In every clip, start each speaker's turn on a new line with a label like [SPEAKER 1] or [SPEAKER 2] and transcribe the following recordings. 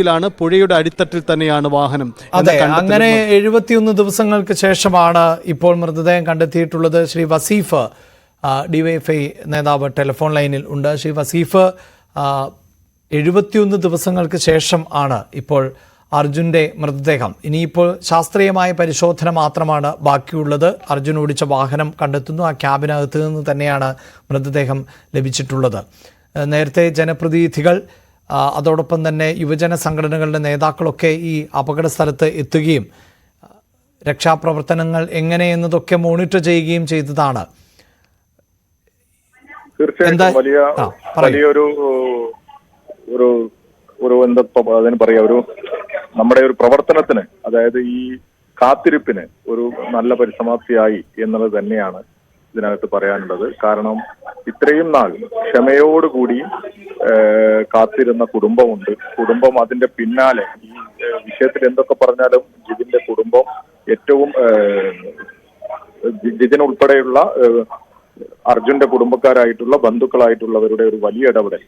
[SPEAKER 1] ിലാണ് പുഴയുടെ അടിത്തട്ടിൽ തന്നെയാണ് വാഹനം
[SPEAKER 2] അതെ അങ്ങനെ എഴുപത്തിയൊന്ന് ദിവസങ്ങൾക്ക് ശേഷമാണ് ഇപ്പോൾ മൃതദേഹം കണ്ടെത്തിയിട്ടുള്ളത് ശ്രീ വസീഫ് ഡിവൈഫൈ ഡിവൈഎഫ്ഐ നേതാവ് ടെലിഫോൺ ലൈനിൽ ഉണ്ട്. ശ്രീ വസീഫ് എഴുപത്തിയൊന്ന് ദിവസങ്ങൾക്ക് ശേഷം ആണ് ഇപ്പോൾ അർജുന്റെ മൃതദേഹം. ഇനിയിപ്പോൾ ശാസ്ത്രീയമായ പരിശോധന മാത്രമാണ് ബാക്കിയുള്ളത്. അർജുൻ ഓടിച്ച വാഹനം കണ്ടെത്തുന്നു. ആ ക്യാബിനകത്ത് നിന്ന് തന്നെയാണ് മൃതദേഹം ലഭിച്ചിട്ടുള്ളത്. നേരത്തെ ജനപ്രതിനിധികൾ അതോടൊപ്പം തന്നെ യുവജന സംഘടനകളുടെ നേതാക്കളൊക്കെ ഈ അപകട സ്ഥലത്ത് എത്തുകയും രക്ഷാപ്രവർത്തനങ്ങൾ എങ്ങനെ എന്നതൊക്കെ മോണിറ്റർ ചെയ്യുകയും ചെയ്തതാണ്.
[SPEAKER 3] തീർച്ചയായിട്ടും വലിയ വലിയൊരു ഒരു ഒരു എന്താ ഇപ്പൊ അതിന് പറയാ ഒരു നമ്മുടെ ഒരു പ്രവർത്തനത്തിന് അതായത് ഈ കാത്തിരിപ്പിന് ഒരു നല്ല പരിസമാപ്തിയായി എന്നുള്ളത് തന്നെയാണ് ഇതിനകത്ത് പറയാനുള്ളത്. കാരണം ഇത്രയും നാൾ ക്ഷമയോടുകൂടി കാത്തിരുന്ന കുടുംബമുണ്ട്. കുടുംബം അതിന്റെ പിന്നാലെ ഈ വിഷയത്തിൽ എന്തൊക്കെ പറഞ്ഞാലും ജിതിന്റെ കുടുംബം ഏറ്റവും ജിതിൻ ഉൾപ്പെടെയുള്ള അർജുന്റെ കുടുംബക്കാരായിട്ടുള്ള ബന്ധുക്കളായിട്ടുള്ളവരുടെ ഒരു വലിയ ഇടപെടൽ.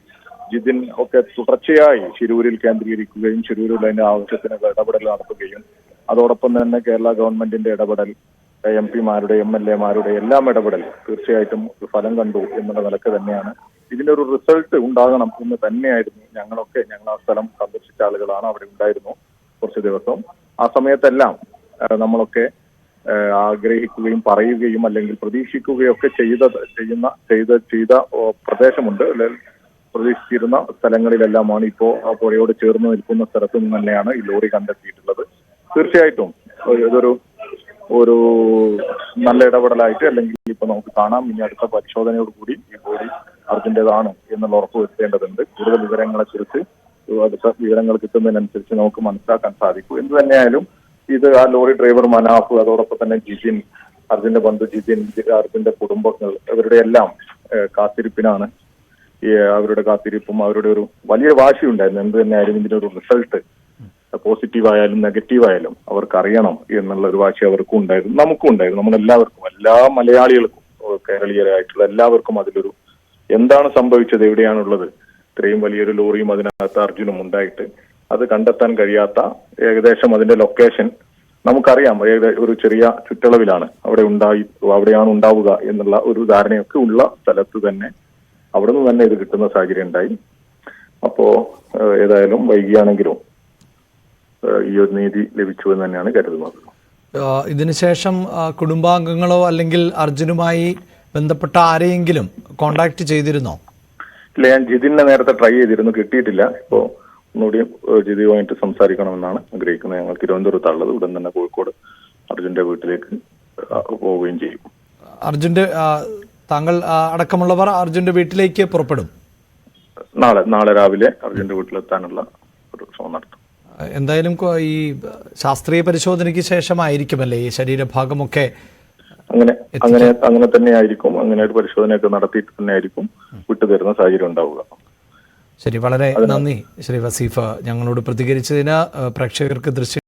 [SPEAKER 3] ജിതിൻ ഒക്കെ തുടർച്ചയായി ശിരൂരിൽ കേന്ദ്രീകരിക്കുകയും ശിരൂരിൽ അതിന്റെ ആവശ്യത്തിന് ഇടപെടൽ നടത്തുകയും അതോടൊപ്പം തന്നെ കേരള ഗവൺമെന്റിന്റെ ഇടപെടൽ എം പിമാരുടെ എം എൽ എമാരുടെ എല്ലാം ഇടപെടൽ തീർച്ചയായിട്ടും ഫലം കണ്ടു എന്നുള്ള നിലയ്ക്ക് തന്നെയാണ്. ഇതിന്റെ ഒരു റിസൾട്ട് ഉണ്ടാകണം എന്ന് തന്നെയായിരുന്നു ഞങ്ങളൊക്കെ ഞങ്ങൾ ആ സ്ഥലം സന്ദർശിച്ച ആളുകളാണ് അവിടെ ഉണ്ടായിരുന്നു കുറച്ച് ദിവസം. ആ സമയത്തെല്ലാം നമ്മളൊക്കെ ആഗ്രഹിക്കുകയും പറയുകയും അല്ലെങ്കിൽ പ്രതീക്ഷിക്കുകയൊക്കെ ചെയ്ത ചെയ്യുന്ന ചെയ്ത ചെയ്ത പ്രദേശമുണ്ട്. അല്ലെങ്കിൽ പ്രതീക്ഷിച്ചിരുന്ന സ്ഥലങ്ങളിലെല്ലാമാണ് ഇപ്പോ ആ പുഴയോട് ചേർന്ന് നിൽക്കുന്ന സ്ഥലത്ത് നിന്ന് തന്നെയാണ് ഈ ലോറി കണ്ടെത്തിയിട്ടുള്ളത്. തീർച്ചയായിട്ടും ഇതൊരു ഒരു നല്ല ഇടപെടലായിട്ട് അല്ലെങ്കിൽ ഇപ്പൊ നമുക്ക് കാണാം. ഇനി അടുത്ത പരിശോധനയോട് കൂടി ഈ ബോഡി അർജന്റേതാണ് എന്നുള്ള ഉറപ്പ് വരുത്തേണ്ടതുണ്ട്. കൂടുതൽ വിവരങ്ങളെ കുറിച്ച് അടുത്ത വിവരങ്ങൾ കിട്ടുന്നതിനനുസരിച്ച് നമുക്ക് മനസ്സിലാക്കാൻ സാധിക്കും. എന്ത് തന്നെയായാലും ഇത് ആ ലോറി ഡ്രൈവർ മനാഫ് അതോടൊപ്പം തന്നെ ജിജിൻ അർജുന്റെ ബന്ധു ജിജിൻ ജി- അർജുന്റെ കുടുംബങ്ങൾ ഇവരുടെ എല്ലാം കാത്തിരിപ്പിനാണ്. അവരുടെ കാത്തിരിപ്പും അവരുടെ ഒരു വലിയ വാശിയുണ്ടായിരുന്നു. എന്ത് തന്നെയായാലും ഇതിന്റെ ഒരു റിസൾട്ട് പോസിറ്റീവ് ആയാലും നെഗറ്റീവ് ആയാലും അവർക്ക് അറിയണം എന്നുള്ള ഒരു വാശി അവർക്കും ഉണ്ടായിരുന്നു നമുക്കും ഉണ്ടായിരുന്നു നമ്മളെല്ലാവർക്കും എല്ലാ മലയാളികൾക്കും കേരളീയരായിട്ടുള്ള എല്ലാവർക്കും അതിലൊരു എന്താണ് സംഭവിച്ചത് എവിടെയാണുള്ളത്? ഇത്രയും വലിയൊരു ലോറിയും അതിനകത്ത് അർജുനും ഉണ്ടായിട്ട് അത് കണ്ടെത്താൻ കഴിയാത്ത ഏകദേശം അതിന്റെ ലൊക്കേഷൻ നമുക്കറിയാം. ഒരു ചെറിയ ചുറ്റളവിലാണ് അവിടെ ഉണ്ടായി അവിടെയാണ് ഉണ്ടാവുക എന്നുള്ള ഒരു ധാരണയൊക്കെ ഉള്ള സ്ഥലത്ത് തന്നെ അവിടെ നിന്ന് തന്നെ ഇത് കിട്ടുന്ന സാഹചര്യം ഉണ്ടായി. അപ്പോ ഏതായാലും വൈകിയാണെങ്കിലും ഈ ഒരു നീതി ലഭിച്ചു എന്ന് തന്നെയാണ് കരുതുന്നത്.
[SPEAKER 2] ഇതിനുശേഷം കുടുംബാംഗങ്ങളോ അല്ലെങ്കിൽ അർജുനുമായി ബന്ധപ്പെട്ട ആരെയെങ്കിലും കോണ്ടാക്ട് ചെയ്തിരുന്നോ?
[SPEAKER 3] ഇല്ല ഞാൻ ജിതിനെ നേരത്തെ ട്രൈ ചെയ്തിരുന്നു കിട്ടിയിട്ടില്ല. ഇപ്പോ ഒന്നുകൂടി ജിതിയുമായിട്ട് സംസാരിക്കണമെന്നാണ് ആഗ്രഹിക്കുന്നത്. ഞങ്ങൾ തിരുവനന്തപുരത്താണുള്ളത്. ഉടൻ തന്നെ കോഴിക്കോട് അർജുന്റെ വീട്ടിലേക്ക് പോവുകയും ചെയ്യും.
[SPEAKER 2] അർജുന്റെ താങ്കൾ അടക്കമുള്ളവർ അർജുന്റെ വീട്ടിലേക്ക് പുറപ്പെടും?
[SPEAKER 3] നാളെ നാളെ രാവിലെ അർജുന്റെ വീട്ടിലെത്താനുള്ള
[SPEAKER 2] എന്തായാലും ഈ ശാസ്ത്രീയ പരിശോധനയ്ക്ക് ശേഷമായിരിക്കുമല്ലേ ഈ ശരീരഭാഗമൊക്കെ
[SPEAKER 3] അങ്ങനെ അങ്ങനെ അങ്ങനെ തന്നെ ആയിരിക്കും അങ്ങനെ ഒരു പരിശോധനയൊക്കെ നടത്തിയിട്ട് തന്നെ ആയിരിക്കും വിട്ടുതരുന്ന സാഹചര്യം ഉണ്ടാവുക.
[SPEAKER 2] ശരി വളരെ നന്ദി ശ്രീ വസീഫ. ഞങ്ങളോട് പ്രതികരിച്ചതിന് പ്രേക്ഷകർക്ക് ദൃശ്യം